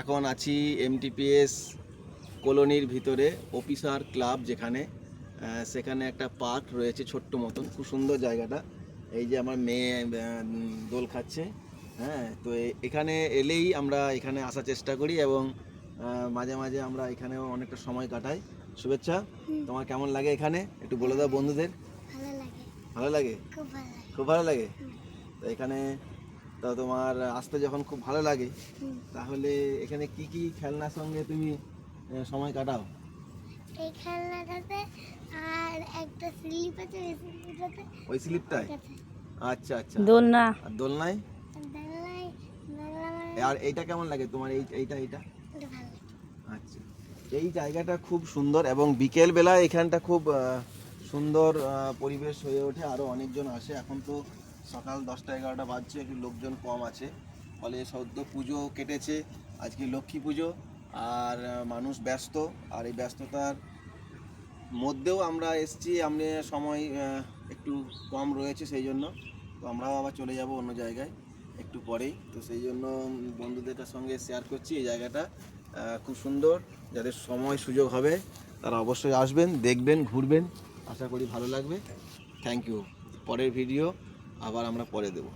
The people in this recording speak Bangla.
এখন আছি এমটিপিএস কলোনির ভিতরে অফিসার ক্লাব যেখানে সেখানে একটা পার্ক রয়েছে ছোট্ট মতন খুব সুন্দর জায়গাটা। এই যে আমার মেয়ে দোল খাচ্ছে হ্যাঁ তো এখানে এলেই আমরা এখানে আসার চেষ্টা করি এবং মাঝে মাঝে আমরা এখানেও অনেকটা সময় কাটাই। শুভেচ্ছা তোমার কেমন লাগে এখানে? একটু বলে দাও বন্ধুদের। ভালো লাগে। ভালো লাগে? খুব ভালো লাগে। খুব ভালো লাগে? তো এখানে তো তোমার আসতে যখন খুব ভালো লাগে তাহলে এখানে কি কি খেলনার সঙ্গে তুমি সময় কাটাও? এই খেলনাটাতে আর একটা স্লিপ আছে ওই স্লিপটাতে ওই স্লিপটায় আচ্ছা আচ্ছা। দোলনা। আর দোলনায়? আর এইটা কেমন লাগে তোমার এই এইটা এইটা? এটা ভালো লাগে। আচ্ছা। এই জায়গাটা খুব সুন্দর এবং বিকেল বেলা এখানটা খুব সুন্দর পরিবেশ হয়ে ওঠে। আরও অনেকজন আসে। এখন তো সকাল দশটা এগারোটা বাজছে একটু লোকজন কম আছে। ফলে সদ্য পুজো কেটেছে আজকে লক্ষ্মী পুজো আর মানুষ ব্যস্ত আর এই ব্যস্ততার মধ্যেও আমরা এসছি আমরা সময় একটু কম রয়েছে সেই জন্য। তো আমরাও আবার চলে যাব অন্য জায়গায় একটু পরেই। তো সেই জন্য উম, বন্ধুদের সঙ্গে শেয়ার করছি এই জায়গাটা খুব সুন্দর। যাদের সময় সুযোগ হবে তারা অবশ্যই আসবেন দেখবেন ঘুরবেন। আশা করি ভালো লাগবে। থ্যাংক ইউ পরের ভিডিও আবার আমরা পরে দেবো।